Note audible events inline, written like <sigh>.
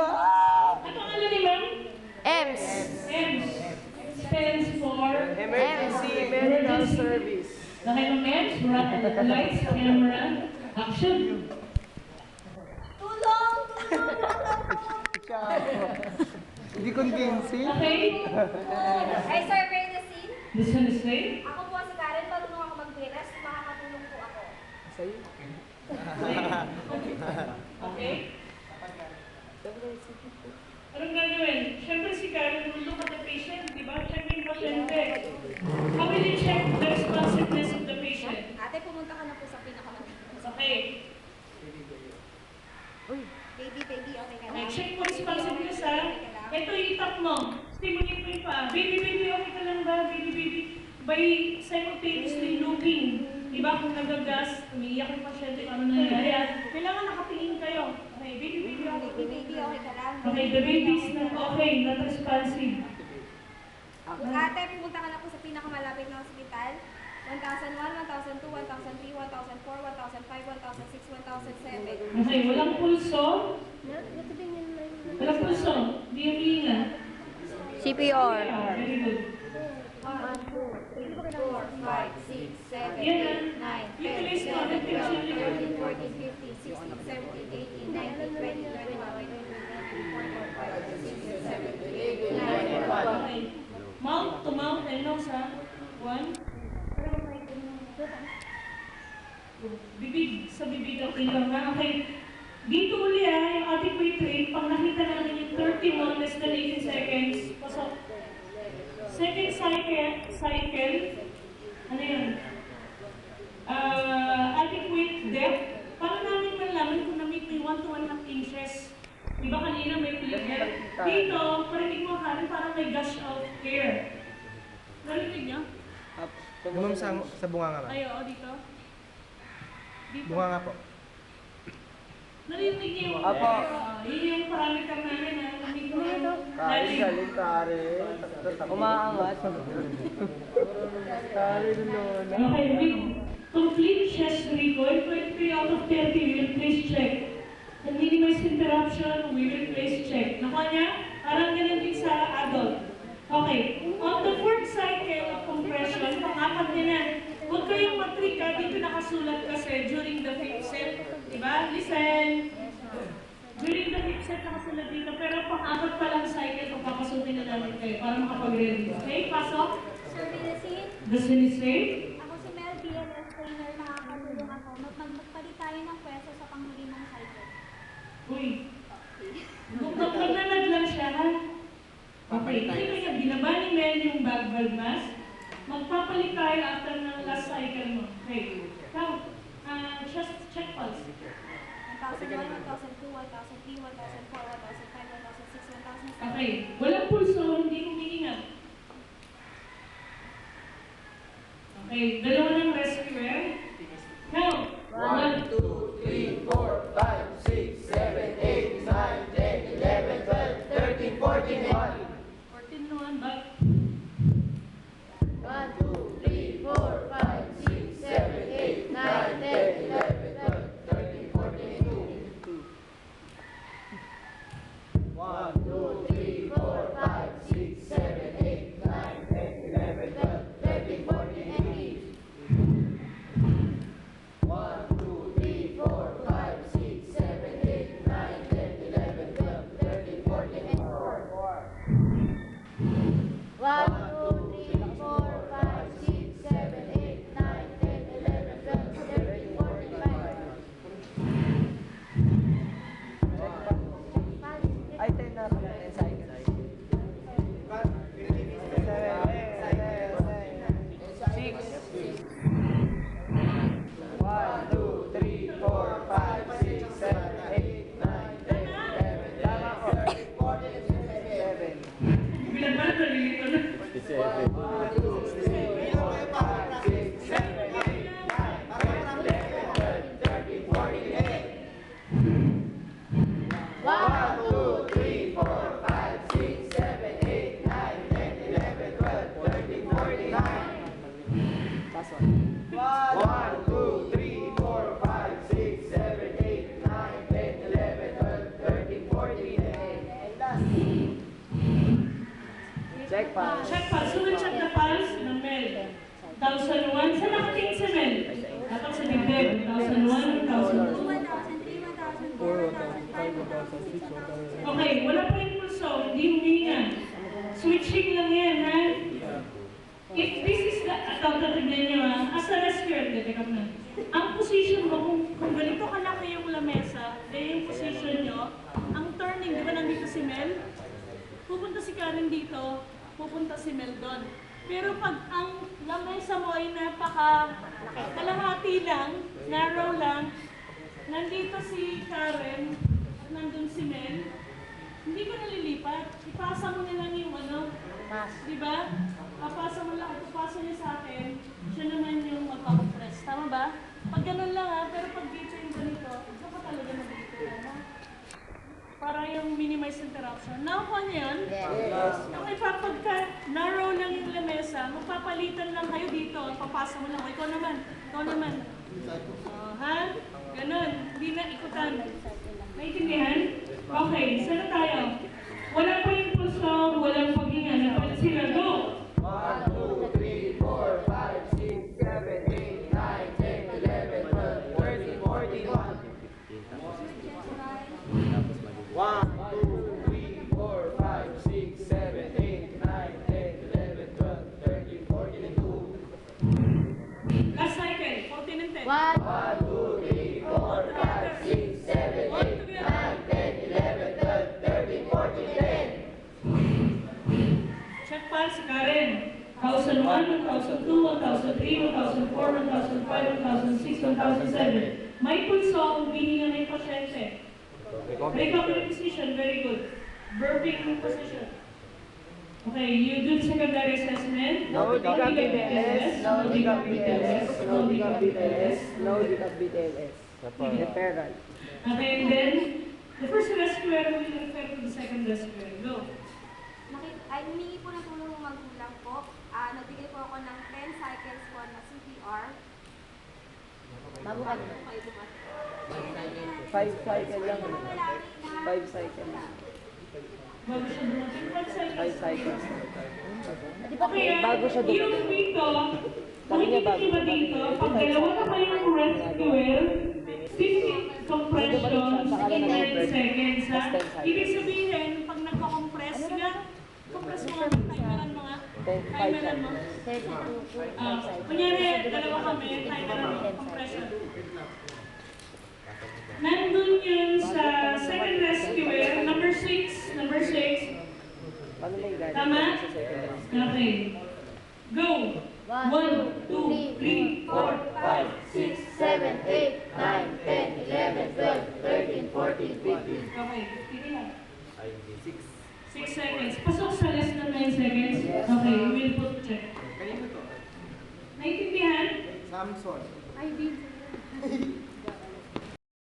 Ano pangalan ni ma'am? Ems. EMS. Stands for Emergency Medical Service. Okay, ma'am EMS. Lights, camera, action. Tulong! Hindi convincing. Okay? Ay, sir, very the scene. This one is safe. Ako po si Karen, marunong ako mag-dress, makakatulong po ako. Sa'yo. Okay? Anong gagawin? Siyempre si Karen will look at the patient, di ba? Check yung pasyente. How will you check the responsiveness of the patient? Ate, pumunta ka na po sa pinakamalaki. Okay. Baby, baby, okay ka Okay, lang? check mo responsiveness ha. Ito yung tap mo. Stimulate mo yung paa. Baby, baby, okay ka lang ba? Baby, baby. By simultaneously looking. Diba kung nagagas, umiiyak yung pasyente, ano nangyayari. ah. Kailangan nakatingin kayo. Okay, baby, baby, okay. Baby, baby, okay ka lang? Okay, the baby's not okay, not responsive. Ate, pumunta ka na po sa pinakamalapit na ospital. 1001, 1002, 1003, 1004, 1005, 1006, 1007. Okay, walang pulso. Walang pulso. Hindi yung hihinga. CPR. Very good. 1, 2, 3, 4, 5, 6, 7, Yan 8, na. 9, 10, Utilize mo, 11, attention 12, 13, 14, 15, 16, 17, 18, 19, 20, 21, 22, 23, 24, 25, 26, 27, 28, 29, Okay. Mouth to mouth and nose ha. One. Bibig sa bibig ang ilang ha. Okay. Dito uli ha, yung ating weight train, pag nakita natin yung 31 less than 18 seconds, pasok. Second cycle, cycle, ano yun? Uh, adequate depth. Paano namin malaman kung na-meet yung 1 to 1 inches? Di ba kanina may flicker? Dito, parinig mo ka parang may gush of air. Narinig niyo? Ma'am, sa, sa bunga nga. Ay, oo, dito. Dito. Bunga nga po. Narinig niyo yung Apo. Ah, yun yung parameter namin na narinig mo yung lalim. Kari. Umaangat. Kari Lola. Okay, complete chest recoil, 23 out of 30, we will please check. And minimize interruption, we will please check. Nakuha niya? Parang ganun din sa adult. Okay, on the fourth cycle of compression, pangapat niya na. Huwag kayong matrika, dito nakasulat kasi during the fifth set. Diba? Listen. During the fifth set nakasulat dito, pero pang-apat pa lang cycle kung papasukin na namin kayo para makapag-ready. Okay, pasok. The scene. The scene is safe. Ako si Mel, BLS trainer, nakakatulong ako. Mag magpalit tayo ng pwesto sa panghuli ng cycle. Uy. Kung maglalad lang siya, ha? Okay, ito yung binaba ni Mel yung bag valve mask. Magpapalit tayo after ng last cycle mo. Okay. Count. Ah, just check pulse. 1001, 1002, 1003, 1004, 1005, 1006, 1007. Check pa. Check pulse. Sunod check na pulse ng Mel. 1,001. Saan nakatingin si Mel? Dapat sa dibdib. 1,001, 1,002. 1,003, 1,004, 1,005, 1,006, 1,007. Okay, wala pa rin pulso. Hindi humihinga. Switching lang yan, ha? If this is the, ito, tatignan nyo ha, as a rescuer, teka na. Ang position mo, kung, kung ganito kalaki yung lamesa, eh yung position nyo, ang turning, di ba nandito si Mel? Pupunta si Karen dito, pupunta si Mel doon. Pero pag ang lamesa mo ay napaka kalahati lang, narrow lang, nandito si Karen, at nandun si Mel, hindi ko nalilipat. Ipasa mo na lang yung ano, di ba? Papasa mo lang, ipasa niya sa akin, siya naman yung magpapapress. Tama ba? Pag ganun lang ha, pero pag dito yung ganito, ito ka talaga ha. Para yung minimize interruption. Nakuha niyo yun? Yes. Okay, pa pagka narrow lang yung lamesa, magpapalitan lang kayo dito. Papasa mo lang. Ikaw naman. Ikaw naman. Oh, ha? Ganun. Hindi na ikutan. Naintindihan? Okay, saan na tayo? Wala pa yung pulso, walang paghinga. Napalit 14 and 10. 1, 1, 2, 3, 4, 5, 6, 7, One 8, together. 9, 10, 11, 12, 13, 14, 10. Check pulse, Karen. 1,001, 1,002, 1,003, 1,004, 1,005, 1,006, 1,007. May pulso kung hihinga na yung pasyente. Recovery position, very good. Burping position. Okay, you do secondary assessment. No decap BTLS, no decap BTLS, no decap BTLS, no decap BTLS. Referral. Okay, and then, the first rescuer will refer to the second rescuer. Go. Ay, humingi po ng tulong ng magulang po. Ah, nagbigay po ako ng 10 cycles po na CPR. Bukas. Five cycle lang. Mga lalaki na- Five cycle. Bago siya dumating. Seconds. cycles. Okay, ah, Bago siya dumating. yung dito, makikita dumating. dito, pag dalawa na kayong rescuer, 50 compression, 59 seconds, ha? Plus 10 seconds. Ibig sabihin, pag nagpa-compress sila, compress mo nga, timeran five Timeran mo. 32, Ah, kunyari, dalawa kami, timeran mo, compression. Nandun yun sa second rescuer, number 6, number 6, Paano may galing? Tama? Sa second one. Okay. Go! One, One, two, two, three, four, five, six, 7, 8, 9, 10, 11, 12, 13, 14, 15. Okay, pili lang. Six seconds. Pasok sa less than nine seconds. Okay, we will put check. Kanino to? Naintindihan? Samson. Ay, Vince. <laughs>